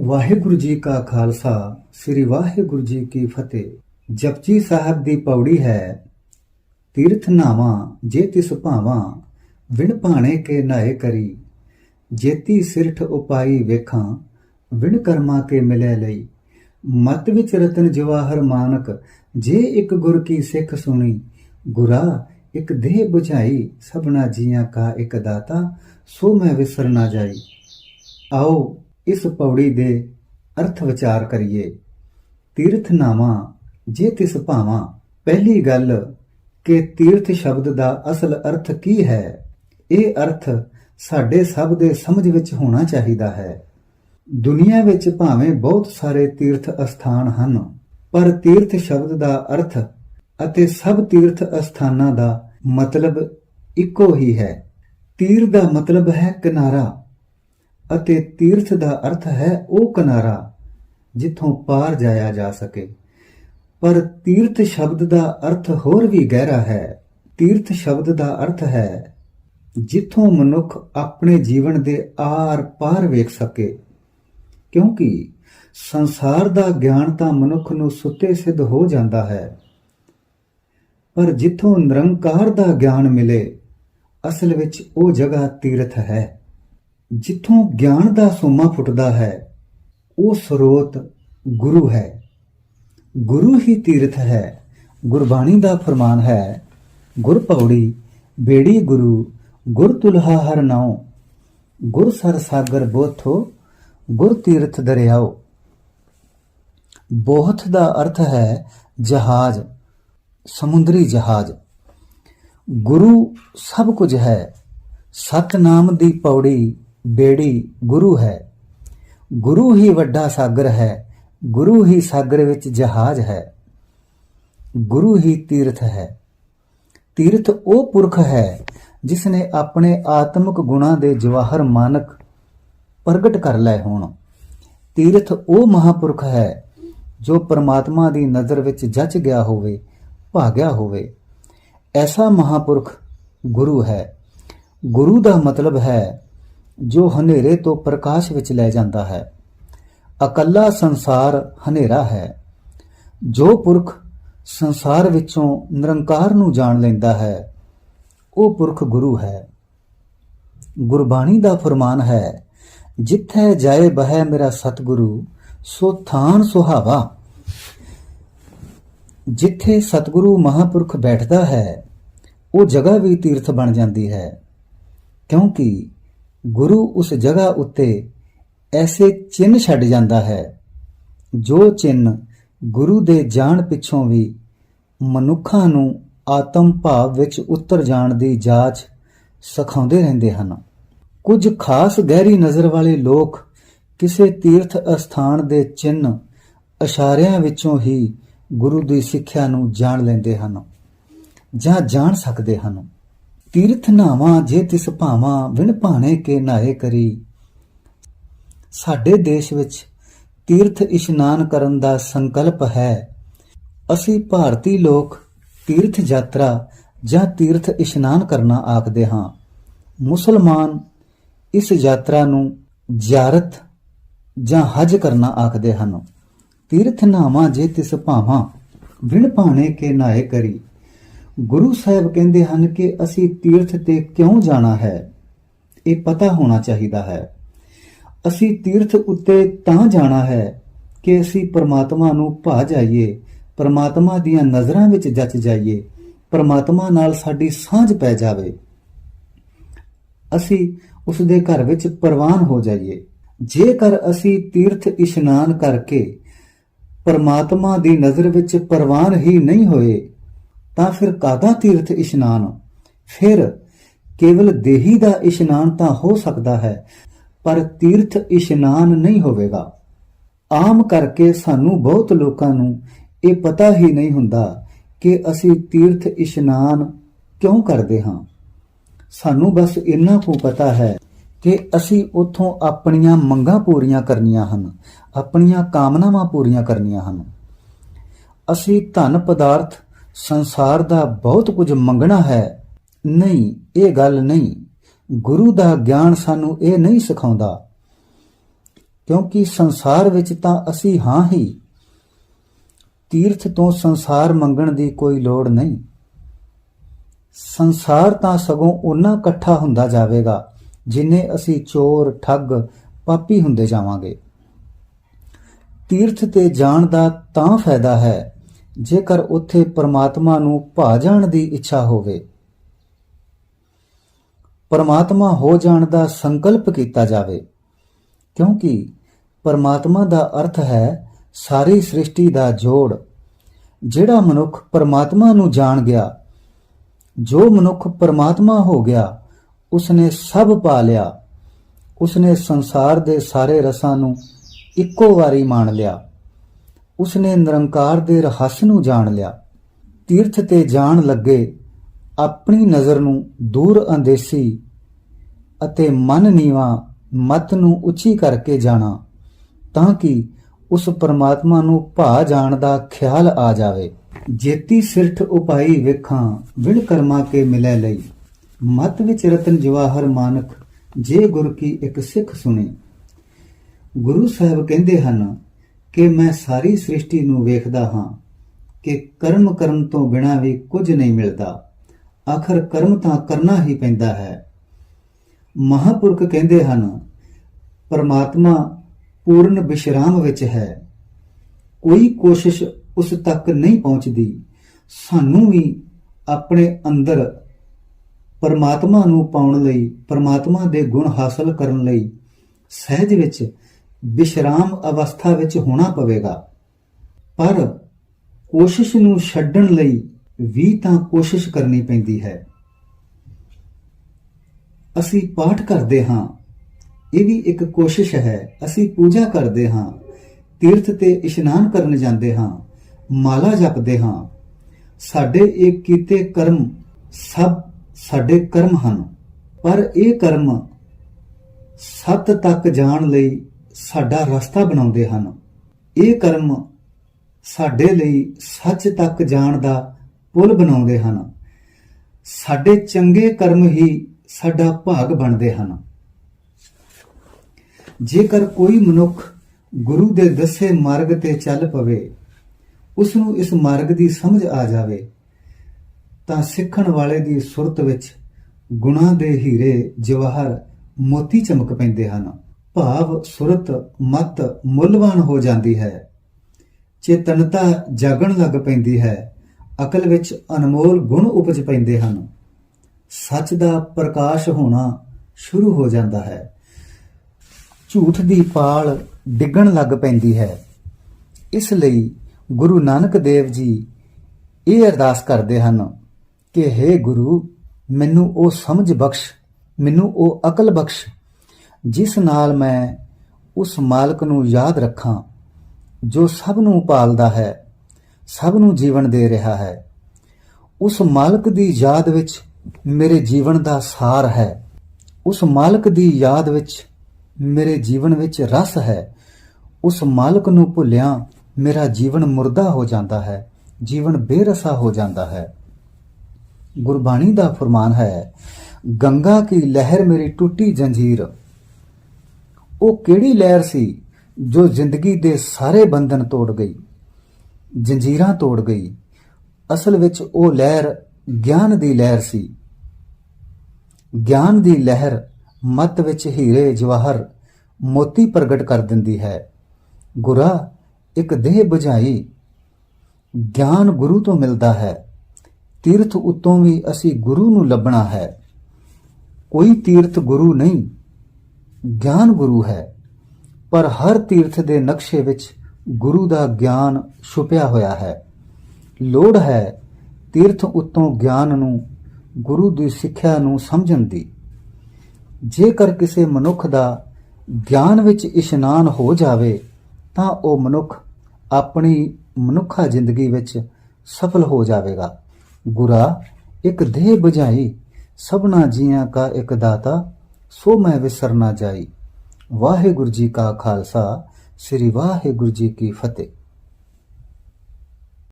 ਵਾਹਿਗੁਰੂ ਜੀ ਕਾ ਖਾਲਸਾ, ਸ੍ਰੀ ਵਾਹਿਗੁਰੂ ਜੀ ਕੀ ਫਤਿਹ। ਜਪਜੀ ਸਾਹਿਬ ਦੀ ਪੌੜੀ ਹੈ, ਤੀਰਥ ਨਾਵਾਂ, ਜੇ ਤਿਸ ਭਾਵਾਂ, ਵਿਣ ਭਾਣੇ ਕੇ ਨਾਏ ਕਰੀ। ਜੇਤੀ ਸਿਰਠ ਉਪਾਈ ਵੇਖਾਂ, ਵਿਣ ਕਰਮਾ ਕੇ ਮਿਲੇ ਲਈ। ਮਤ ਵਿੱਚ ਰਤਨ ਜਵਾਹਰ ਮਾਨਕ, ਜੇ ਇੱਕ ਗੁਰ ਕੀ ਸਿੱਖ ਸੁਣੀ। ਗੁਰਾ, ਇੱਕ ਦੇਹ ਬੁਝਾਈ, ਸਭਨਾ ਜੀਆਂ ਕਾ ਇੱਕ ਦਾਤਾ, ਸੋ ਮੈਂ ਵਿਸਰ ਨਾ ਜਾਈ। ਆਓ ਇਸ ਪੌੜੀ ਦੇ ਅਰਥ ਵਿਚਾਰ ਕਰੀਏ। ਤੀਰਥ ਨਾਵਾਂ ਜੇ ਤਿਸ ਭਾਵਾਂ, ਪਹਿਲੀ ਗੱਲ ਕਿ ਤੀਰਥ ਸ਼ਬਦ ਦਾ ਅਸਲ ਅਰਥ ਕੀ ਹੈ? ਇਹ ਅਰਥ ਸਾਡੇ ਸਭ ਦੇ ਸਮਝ ਵਿੱਚ ਹੋਣਾ ਚਾਹੀਦਾ ਹੈ। ਦੁਨੀਆ ਵਿੱਚ ਭਾਵੇਂ ਬਹੁਤ ਸਾਰੇ ਤੀਰਥ ਅਸਥਾਨ ਹਨ, ਪਰ ਤੀਰਥ ਸ਼ਬਦ ਦਾ ਅਰਥ ਅਤੇ ਸਭ ਤੀਰਥ ਅਸਥਾਨਾਂ ਦਾ ਮਤਲਬ ਇੱਕੋ ਹੀ ਹੈ। ਤੀਰ ਦਾ ਮਤਲਬ ਹੈ ਕਿਨਾਰਾ। ਅਤੇ ਤੀਰਥ ਦਾ ਅਰਥ ਹੈ ਉਹ ਕਿਨਾਰਾ ਜਿੱਥੋਂ ਪਾਰ ਜਾਇਆ ਜਾ ਸਕੇ। ਪਰ ਤੀਰਥ ਸ਼ਬਦ ਦਾ ਅਰਥ ਹੋਰ ਵੀ ਗਹਿਰਾ ਹੈ। ਤੀਰਥ ਸ਼ਬਦ ਦਾ ਅਰਥ ਹੈ ਜਿੱਥੋਂ ਮਨੁੱਖ ਆਪਣੇ ਜੀਵਨ ਦੇ ਆਰ ਪਾਰ ਵੇਖ ਸਕੇ। ਕਿਉਂਕਿ ਸੰਸਾਰ ਦਾ ਗਿਆਨ ਤਾਂ ਮਨੁੱਖ ਨੂੰ ਸੁੱਤੇ ਸਿੱਧ ਹੋ ਜਾਂਦਾ ਹੈ। ਪਰ ਜਿੱਥੋਂ ਨਿਰੰਕਾਰ ਦਾ ਗਿਆਨ ਮਿਲੇ, ਅਸਲ ਵਿੱਚ ਉਹ ਜਗ੍ਹਾ ਤੀਰਥ ਹੈ। ਜਿੱਥੋਂ ਗਿਆਨ ਦਾ ਸੋਮਾ ਫੁੱਟਦਾ ਹੈ, ਉਹ ਸਰੋਤ ਗੁਰੂ ਹੈ। ਗੁਰੂ ਹੀ ਤੀਰਥ ਹੈ, ਗੁਰਬਾਣੀ ਦਾ ਫਰਮਾਨ ਹੈ, ਗੁਰ ਪੌੜੀ ਬੇੜੀ ਗੁਰੂ, ਗੁਰ ਤੁਲਹਾ ਹਰ ਨਾਉ, ਗੁਰ ਸਰ ਸਾਗਰ ਬੋਥੋ, ਗੁਰ ਤੀਰਥ ਦਰਿਆਓ ਬੋਥ ਦਾ ਅਰਥ ਹੈ ਜਹਾਜ਼, ਸਮੁੰਦਰੀ ਜਹਾਜ਼। ਗੁਰੂ ਸਭ ਕੁਝ ਹੈ, ਸਤਨਾਮ ਦੀ ਪੌੜੀ ਬੇੜੀ ਗੁਰੂ ਹੈ। ਗੁਰੂ ਹੀ ਵੱਡਾ ਸਾਗਰ ਹੈ। ਗੁਰੂ ਹੀ ਸਾਗਰ ਵਿੱਚ ਜਹਾਜ਼ ਹੈ। ਗੁਰੂ ਹੀ ਤੀਰਥ ਹੈ। ਤੀਰਥ ਉਹ ਪੁਰਖ ਹੈ ਜਿਸ ਨੇ ਆਪਣੇ ਆਤਮਿਕ ਗੁਣਾਂ ਦੇ ਜਵਾਹਰ ਮਾਨਕ ਪ੍ਰਗਟ ਕਰ ਲਏ ਹੋਣ। ਤੀਰਥ ਉਹ ਮਹਾਪੁਰਖ ਹੈ ਜੋ ਪਰਮਾਤਮਾ ਦੀ ਨਜ਼ਰ ਵਿੱਚ ਜੱਜ ਗਿਆ ਹੋਵੇ, ਭਾਗਿਆ ਹੋਵੇ। ਐਸਾ ਮਹਾਪੁਰਖ ਗੁਰੂ ਹੈ। ਗੁਰੂ ਦਾ ਮਤਲਬ ਹੈ ਜੋ ਹਨੇਰੇ ਤੋਂ ਪ੍ਰਕਾਸ਼ ਵਿੱਚ ਲੈ ਜਾਂਦਾ ਹੈ। ਇਕੱਲਾ ਸੰਸਾਰ ਹਨੇਰਾ ਹੈ। ਜੋ ਪੁਰਖ ਸੰਸਾਰ ਵਿੱਚੋਂ ਨਿਰੰਕਾਰ ਨੂੰ ਜਾਣ ਲੈਂਦਾ ਹੈ, ਉਹ ਪੁਰਖ ਗੁਰੂ ਹੈ। ਗੁਰਬਾਣੀ ਦਾ ਫਰਮਾਨ ਹੈ, ਜਿੱਥੇ ਜਾਏ ਬਹਿ ਮੇਰਾ ਸਤਿਗੁਰੂ, ਸੋ ਥਾਨ ਸੁਹਾਵਾ। ਜਿੱਥੇ ਸਤਿਗੁਰੂ ਮਹਾਪੁਰਖ ਬੈਠਦਾ ਹੈ, ਉਹ ਜਗ੍ਹਾ ਵੀ ਤੀਰਥ ਬਣ ਜਾਂਦੀ ਹੈ। ਕਿਉਂਕਿ ਗੁਰੂ ਉਸ ਜਗ੍ਹਾ ਉੱਤੇ ਐਸੇ ਚਿੰਨ ਛੱਡ ਜਾਂਦਾ ਹੈ, ਜੋ ਚਿੰਨ ਗੁਰੂ ਦੇ ਜਾਣ ਪਿੱਛੋਂ ਵੀ ਮਨੁੱਖਾਂ ਨੂੰ ਆਤਮ ਭਾਵ ਵਿੱਚ ਉਤਰ ਜਾਣ ਦੀ ਜਾਂਚ ਸਿਖਾਉਂਦੇ ਰਹਿੰਦੇ ਹਨ। ਕੁਝ ਖਾਸ ਗਹਿਰੀ ਨਜ਼ਰ ਵਾਲੇ ਲੋਕ ਕਿਸੇ ਤੀਰਥ ਅਸਥਾਨ ਦੇ ਚਿੰਨ ਇਸ਼ਾਰਿਆਂ ਵਿੱਚੋਂ ਹੀ ਗੁਰੂ ਦੀ ਸਿੱਖਿਆ ਨੂੰ ਜਾਣ ਲੈਂਦੇ ਹਨ ਜਾਂ ਜਾਣ ਸਕਦੇ ਹਨ। ਤੀਰਥ ਨਾਵਾਂ ਜੇ ਤਿਸ ਭਾਵਾਂ ਵਿਣ ਭਾਣੇ ਕੇ ਨਾਏ ਕਰੀ। ਸਾਡੇ ਦੇਸ਼ ਵਿੱਚ ਤੀਰਥ ਇਸ਼ਨਾਨ ਕਰਨ ਦਾ ਸੰਕਲਪ ਹੈ। ਅਸੀਂ ਭਾਰਤੀ ਲੋਕ ਤੀਰਥ ਯਾਤਰਾ ਜਾਂ ਤੀਰਥ ਇਸ਼ਨਾਨ ਕਰਨਾ ਆਖਦੇ ਹਾਂ। ਮੁਸਲਮਾਨ ਇਸ ਯਾਤਰਾ ਨੂੰ ਜ਼ਿਆਰਤ ਜਾਂ ਹਜ ਕਰਨਾ ਆਖਦੇ ਹਨ। ਤੀਰਥ ਨਾਵਾਂ ਜੇ ਤਿਸ ਭਾਵਾਂ ਵਿਣ ਭਾਣੇ ਕੇ ਨਾਏ ਕਰੀ। ਗੁਰੂ ਸਾਹਿਬ ਕਹਿੰਦੇ ਹਨ ਕਿ ਅਸੀਂ ਤੀਰਥ ਤੇ ਕਿਉਂ ਜਾਣਾ ਹੈ? ਇਹ ਪਤਾ ਹੋਣਾ ਚਾਹੀਦਾ ਹੈ। ਅਸੀਂ ਤੀਰਥ ਉੱਤੇ ਤਾਂ ਜਾਣਾ ਹੈ ਕਿ ਅਸੀਂ ਪਰਮਾਤਮਾ ਨੂੰ ਭਾ ਜਾਈਏ, ਪਰਮਾਤਮਾ ਦੀਆਂ ਨਜ਼ਰਾਂ ਵਿੱਚ ਜੱਚ ਜਾਈਏ, ਪਰਮਾਤਮਾ ਨਾਲ ਸਾਡੀ ਸਾਂਝ ਪੈ ਜਾਵੇ। ਅਸੀਂ ਉਸ ਦੇ ਘਰ ਵਿੱਚ ਪ੍ਰਵਾਨ ਹੋ ਜਾਈਏ। ਜੇਕਰ ਅਸੀਂ ਤੀਰਥ ਇਸ਼ਨਾਨ ਕਰਕੇ ਪਰਮਾਤਮਾ ਦੀ ਨਜ਼ਰ ਵਿੱਚ ਪ੍ਰਵਾਨ ਹੀ ਨਹੀਂ ਹੋਏ ਤਾਂ ਫਿਰ ਕਾਦਾ ਤੀਰਥ ਇਸ਼ਨਾਨ? ਫਿਰ ਕੇਵਲ ਦੇਹੀ ਦਾ ਇਸ਼ਨਾਨ ਤਾਂ ਹੋ ਸਕਦਾ ਹੈ, ਪਰ ਤੀਰਥ ਇਸ਼ਨਾਨ ਨਹੀਂ ਹੋਵੇਗਾ। ਆਮ ਕਰਕੇ ਸਾਨੂੰ ਬਹੁਤ ਲੋਕਾਂ ਨੂੰ ਇਹ ਪਤਾ ਹੀ ਨਹੀਂ ਹੁੰਦਾ ਕਿ ਅਸੀਂ ਤੀਰਥ ਇਸ਼ਨਾਨ ਕਿਉਂ ਕਰਦੇ ਹਾਂ। ਸਾਨੂੰ ਬਸ ਇੰਨਾ ਕੁ ਪਤਾ ਹੈ ਕਿ ਅਸੀਂ ਉੱਥੋਂ ਆਪਣੀਆਂ ਮੰਗਾਂ ਪੂਰੀਆਂ ਕਰਨੀਆਂ ਹਨ, ਆਪਣੀਆਂ ਕਾਮਨਾਵਾਂ ਪੂਰੀਆਂ ਕਰਨੀਆਂ ਹਨ। ਅਸੀਂ ਧਨ ਪਦਾਰਥ ਸੰਸਾਰ ਦਾ ਬਹੁਤ ਕੁਝ ਮੰਗਣਾ ਹੈ। ਨਹੀਂ, ਇਹ ਗੱਲ ਨਹੀਂ। ਗੁਰੂ ਦਾ ਗਿਆਨ ਸਾਨੂੰ ਇਹ ਨਹੀਂ ਸਿਖਾਉਂਦਾ। ਕਿਉਂਕਿ ਸੰਸਾਰ ਵਿੱਚ ਤਾਂ ਅਸੀਂ ਹਾਂ ਹੀ। ਤੀਰਥ ਤੋਂ ਸੰਸਾਰ ਮੰਗਣ ਦੀ ਕੋਈ ਲੋੜ ਨਹੀਂ। ਸੰਸਾਰ ਤਾਂ ਸਗੋਂ ਉਹਨਾਂ ਇਕੱਠਾ ਹੁੰਦਾ ਜਾਵੇਗਾ, ਜਿੰਨੇ ਅਸੀਂ ਚੋਰ, ਠੱਗ, ਪਾਪੀ ਹੁੰਦੇ ਜਾਵਾਂਗੇ। ਤੀਰਥ ਤੇ ਜਾਣ ਦਾ ਤਾਂ ਫਾਇਦਾ ਹੈ। ਜੇਕਰ ਉੱਥੇ ਪਰਮਾਤਮਾ ਨੂੰ ਭਾ ਜਾਣ ਦੀ ਇੱਛਾ ਹੋਵੇ। ਪਰਮਾਤਮਾ ਹੋ ਜਾਣ ਦਾ ਸੰਕਲਪ ਕੀਤਾ ਜਾਵੇ, ਕਿਉਂਕਿ ਪਰਮਾਤਮਾ ਦਾ ਅਰਥ ਹੈ ਸਾਰੀ ਸ੍ਰਿਸ਼ਟੀ ਦਾ ਜੋੜ, ਜਿਹੜਾ ਮਨੁੱਖ ਪਰਮਾਤਮਾ ਨੂੰ ਜਾਣ ਗਿਆ। ਜੋ ਮਨੁੱਖ ਪਰਮਾਤਮਾ ਹੋ ਗਿਆ, ਉਸਨੇ ਸਭ ਪਾ ਲਿਆ। ਉਸਨੇ ਸੰਸਾਰ ਦੇ ਸਾਰੇ ਰਸਾਂ ਨੂੰ ਇੱਕੋ ਵਾਰੀ ਮਾਣ ਲਿਆ। ਉਸਨੇ ਨਿਰੰਕਾਰ ਦੇ ਰਹੱਸ ਨੂੰ ਜਾਣ ਲਿਆ। ਤੀਰਥ ਤੇ ਜਾਣ ਲੱਗੇ, ਆਪਣੀ ਨਜ਼ਰ ਨੂੰ ਦੂਰ ਅੰਦੇਸੀ ਅਤੇ ਮਨ ਨੀਵਾ ਮਤ ਨੂੰ ਉੱਚੀ ਕਰਕੇ ਜਾਣਾ, ਤਾਂ ਕਿ ਉਸ ਪਰਮਾਤਮਾ ਨੂੰ ਭਾ ਜਾਣ ਦਾ ਖਿਆਲ ਆ ਜਾਵੇ। ਜੇਤੀ ਸਿਰਠ ਉਪਾਈ ਵੇਖਾਂ, ਵਿਣ ਕਰਮਾ ਕੇ ਮਿਲੈ ਲਈ। ਮਤ ਵਿੱਚ ਰਤਨ ਜਵਾਹਰ ਮਾਨਕ, ਜੇ ਗੁਰ ਕੀ ਇੱਕ ਸਿੱਖ ਸੁਣੇ। ਗੁਰੂ ਸਾਹਿਬ ਕਹਿੰਦੇ ਹਨ ਕਿ ਮੈਂ ਸਾਰੀ ਸ੍ਰਿਸ਼ਟੀ ਨੂੰ ਵੇਖਦਾ ਹਾਂ ਕਿ ਕਰਮ ਕਰਨ ਤੋਂ ਬਿਨਾਂ ਵੀ ਕੁਝ ਨਹੀਂ ਮਿਲਦਾ। ਆਖਰ ਕਰਮ ਤਾਂ ਕਰਨਾ ਹੀ ਪੈਂਦਾ ਹੈ। ਮਹਾਪੁਰਖ ਕਹਿੰਦੇ ਹਨ, ਪਰਮਾਤਮਾ ਪੂਰਨ ਵਿਸ਼ਰਾਮ ਵਿੱਚ ਹੈ। ਕੋਈ ਕੋਸ਼ਿਸ਼ ਉਸ ਤੱਕ ਨਹੀਂ ਪਹੁੰਚਦੀ। ਸਾਨੂੰ ਵੀ ਆਪਣੇ ਅੰਦਰ ਪਰਮਾਤਮਾ ਨੂੰ ਪਾਉਣ ਲਈ, ਪਰਮਾਤਮਾ ਦੇ ਗੁਣ ਹਾਸਲ ਕਰਨ ਲਈ ਸਹਿਜ ਵਿੱਚ ਵਿਸ਼ਰਾਮ ਅਵਸਥਾ ਵਿੱਚ ਹੋਣਾ ਪਵੇਗਾ। ਪਰ ਕੋਸ਼ਿਸ਼ ਨੂੰ ਛੱਡਣ ਲਈ ਵੀ ਤਾਂ ਕੋਸ਼ਿਸ਼ ਕਰਨੀ ਪੈਂਦੀ ਹੈ। ਅਸੀਂ ਪਾਠ ਕਰਦੇ ਹਾਂ। ਇਹ ਵੀ ਇੱਕ ਕੋਸ਼ਿਸ਼ ਹੈ। ਅਸੀਂ ਪੂਜਾ ਕਰਦੇ ਹਾਂ। ਤੀਰਥ ਤੇ ਇਸ਼ਨਾਨ ਕਰਨ ਜਾਂਦੇ ਹਾਂ। ਮਾਲਾ ਜਪਦੇ ਹਾਂ। ਸਾਡੇ ਇਹ ਕੀਤੇ ਕਰਮ ਸਭ ਸਾਡੇ ਕਰਮ ਹਨ। ਪਰ ਇਹ ਕਰਮ ਸੱਤ ਤੱਕ ਜਾਣ ਲਈ ਸਾਡਾ ਰਸਤਾ ਬਣਾਉਂਦੇ ਹਨ। ਇਹ ਕਰਮ ਸਾਡੇ ਲਈ ਸੱਚ ਤੱਕ ਜਾਣ ਦਾ ਪੁਲ ਬਣਾਉਂਦੇ ਹਨ। ਸਾਡੇ ਚੰਗੇ ਕਰਮ ਹੀ ਸਾਡਾ ਭਾਗ ਬਣਦੇ ਹਨ। ਜੇਕਰ ਕੋਈ ਮਨੁੱਖ ਗੁਰੂ ਦੇ ਦੱਸੇ ਮਾਰਗ ਤੇ ਚੱਲ ਪਵੇ ਉਸ ਨੂੰ ਇਸ ਮਾਰਗ ਦੀ ਸਮਝ ਆ ਜਾਵੇ, ਤਾਂ ਸਿੱਖਣ ਵਾਲੇ ਦੀ ਸੁਰਤ ਵਿੱਚ ਗੁਣਾ ਦੇ ਹੀਰੇ ਜਵਾਹਰ ਮੋਤੀ ਚਮਕ ਪੈਂਦੇ ਹਨ। ਭਾਵ ਸੁਰਤ, ਮਤ ਮੁੱਲਵਾਨ ਹੋ ਜਾਂਦੀ ਹੈ। ਚੇਤਨਤਾ ਜਾਗਣ ਲੱਗ ਪੈਂਦੀ ਹੈ। ਅਕਲ ਵਿੱਚ ਅਨਮੋਲ ਗੁਣ ਉਪਜ ਪੈਂਦੇ ਹਨ। ਸੱਚ ਦਾ ਪ੍ਰਕਾਸ਼ ਹੋਣਾ ਸ਼ੁਰੂ ਹੋ ਜਾਂਦਾ ਹੈ। ਝੂਠ ਦੀ ਪਾਲ ਡਿੱਗਣ ਲੱਗ ਪੈਂਦੀ ਹੈ। ਇਸ ਲਈ ਗੁਰੂ ਨਾਨਕ ਦੇਵ ਜੀ ਇਹ ਅਰਦਾਸ ਕਰਦੇ ਹਨ ਕਿ हे ਗੁਰੂ, ਮੈਨੂੰ ਉਹ ਸਮਝ ਬਖਸ਼, ਮੈਨੂੰ ਉਹ ਅਕਲ ਬਖਸ਼ ਜਿਸ ਨਾਲ ਮੈਂ ਉਸ ਮਾਲਕ ਨੂੰ ਯਾਦ ਰੱਖਾਂ, ਜੋ ਸਭ ਨੂੰ ਪਾਲਦਾ ਹੈ, ਸਭ ਨੂੰ ਜੀਵਨ ਦੇ ਰਿਹਾ ਹੈ। ਉਸ ਮਾਲਕ ਦੀ ਯਾਦ ਵਿੱਚ ਮੇਰੇ ਜੀਵਨ ਦਾ ਸਾਰ ਹੈ। ਉਸ ਮਾਲਕ ਦੀ ਯਾਦ ਵਿੱਚ ਮੇਰੇ ਜੀਵਨ ਵਿੱਚ ਰਸ ਹੈ। ਉਸ ਮਾਲਕ ਨੂੰ ਭੁੱਲਿਆਂ ਮੇਰਾ ਜੀਵਨ ਮੁਰਦਾ ਹੋ ਜਾਂਦਾ ਹੈ, ਜੀਵਨ ਬੇਰਸਾ ਹੋ ਜਾਂਦਾ ਹੈ। ਗੁਰਬਾਣੀ ਦਾ ਫਰਮਾਨ ਹੈ, ਗੰਗਾ ਕੀ ਲਹਿਰ ਮੇਰੀ ਟੁੱਟੀ ਜੰਜੀਰ ਉਹ ਕਿਹੜੀ ਲਹਿਰ ਸੀ ਜੋ ਜ਼ਿੰਦਗੀ ਦੇ ਸਾਰੇ ਬੰਧਨ ਤੋੜ ਗਈ, ਜੰਜੀਰਾਂ ਤੋੜ ਗਈ? ਅਸਲ ਵਿੱਚ ਉਹ ਲਹਿਰ ਗਿਆਨ ਦੀ ਲਹਿਰ ਸੀ। ਗਿਆਨ ਦੀ ਲਹਿਰ ਮਤ ਵਿੱਚ ਹੀਰੇ ਜਵਾਹਰ ਮੋਤੀ ਪ੍ਰਗਟ ਕਰ ਦਿੰਦੀ ਹੈ। ਗੁਰਾ, ਇੱਕ ਦੇਹ ਬੁਝਾਈ। ਗਿਆਨ ਗੁਰੂ ਤੋਂ ਮਿਲਦਾ ਹੈ। ਤੀਰਥ ਉਤੋਂ ਵੀ ਅਸੀਂ ਗੁਰੂ ਨੂੰ ਲੱਭਣਾ ਹੈ। ਕੋਈ ਤੀਰਥ ਗੁਰੂ ਨਹੀਂ ਗਿਆਨ ਗੁਰੂ ਹੈ, ਪਰ ਹਰ ਤੀਰਥ ਦੇ ਨਕਸ਼ੇ ਵਿੱਚ ਗੁਰੂ ਦਾ ਗਿਆਨ ਛੁਪਿਆ ਹੋਇਆ ਹੈ। ਲੋੜ ਹੈ ਤੀਰਥ ਉਤੋਂ ਗਿਆਨ ਨੂੰ, ਗੁਰੂ ਦੀ ਸਿੱਖਿਆ ਨੂੰ ਸਮਝਣ ਦੀ। ਜੇਕਰ ਕਿਸੇ ਮਨੁੱਖ ਦਾ ਗਿਆਨ ਵਿੱਚ ਇਸ਼ਨਾਨ ਹੋ ਜਾਵੇ, ਤਾਂ ਉਹ ਮਨੁੱਖ ਆਪਣੀ ਮਨੁੱਖਾ ਜ਼ਿੰਦਗੀ ਵਿੱਚ ਸਫਲ ਹੋ ਜਾਵੇਗਾ। ਗੁਰਾ, ਇੱਕ ਦੇਹ ਬੁਝਾਈ, ਸਭਨਾ ਜੀਆਂ ਕਾ ਇੱਕ ਦਾਤਾ ਸੋ ਮੈਂ ਵਿਸਰ ਨਾ ਜਾਈ। ਵਾਹਿਗੁਰੂ ਜੀ ਕਾ ਖਾਲਸਾ ਸ੍ਰੀ ਵਾਹਿਗੁਰੂ ਜੀ ਕੀ ਫਤਿਹ।